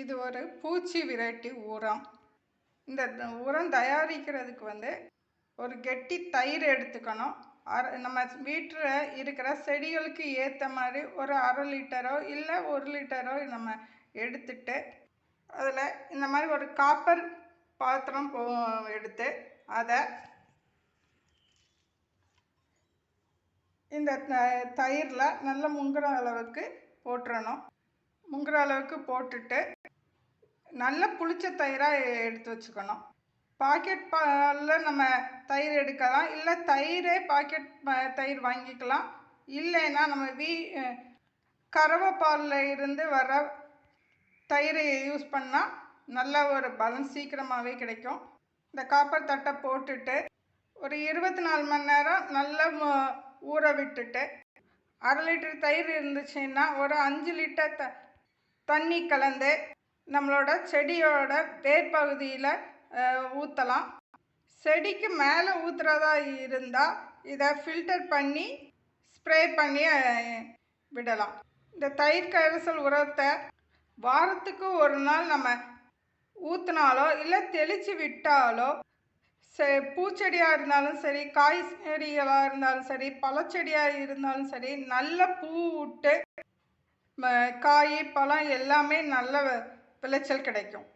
இது ஒரு பூச்சி விரட்டி உரம். இந்த உரம் தயாரிக்கிறதுக்கு வந்து ஒரு கெட்டி தயிர் எடுத்துக்கணும். அரை நம்ம வீட்டில் இருக்கிற செடிகளுக்கு ஏற்ற மாதிரி ஒரு அரை லிட்டரோ இல்லை ஒரு லிட்டரோ நம்ம எடுத்துட்டு அதில் இந்த மாதிரி ஒரு காப்பர் பாத்திரம் போ எடுத்து அதை இந்த த- தயிரில் நல்ல முங்குற அளவுக்கு போட்டுறணும். முங்குற அளவுக்கு போட்டுட்டு நல்ல புளிச்ச தயிராக எடுத்து வச்சுக்கணும். பாக்கெட் பாலில் நம்ம தயிர் எடுக்கலாம். இல்லை தயிரே பாக்கெட் ப- தயிர் வாங்கிக்கலாம். இல்லைன்னா நம்ம வீ கறவைப்பாலில் கறவை பாலில் இருந்து வர தயிரை யூஸ் பண்ணால் நல்ல ஒரு பலன் சீக்கிரமாகவே கிடைக்கும். இந்த காப்பர் தட்டை போட்டுட்டு ஒரு இருபத்தி நாலு மணி நேரம் நல்லா ஊற விட்டுட்டு அரை லிட்டர் தயிர் இருந்துச்சுன்னா ஒரு அஞ்சு லிட்டர் த தண்ணி கலந்து நம்மளோட செடியோட வேர் பகுதியில் ஊற்றலாம் செடிக்கு மேலே ஊற்றுறதா இருந்தால் இதை ஃபில்டர் பண்ணி ஸ்ப்ரே பண்ணி விடலாம். இந்த தயிர் கரைசல் உரத்தை வாரத்துக்கு ஒரு நாள் நம்ம ஊற்றினாலோ இல்லை தெளித்து விட்டாலோ செ பூச்செடியாக இருந்தாலும் சரி காய் செடிகளாக இருந்தாலும் சரி பழச்செடியாக இருந்தாலும் சரி நல்ல பூ விட்டு காய் பழம் எல்லாமே நல்ல வ- விளைச்சல் கிடைக்கும்.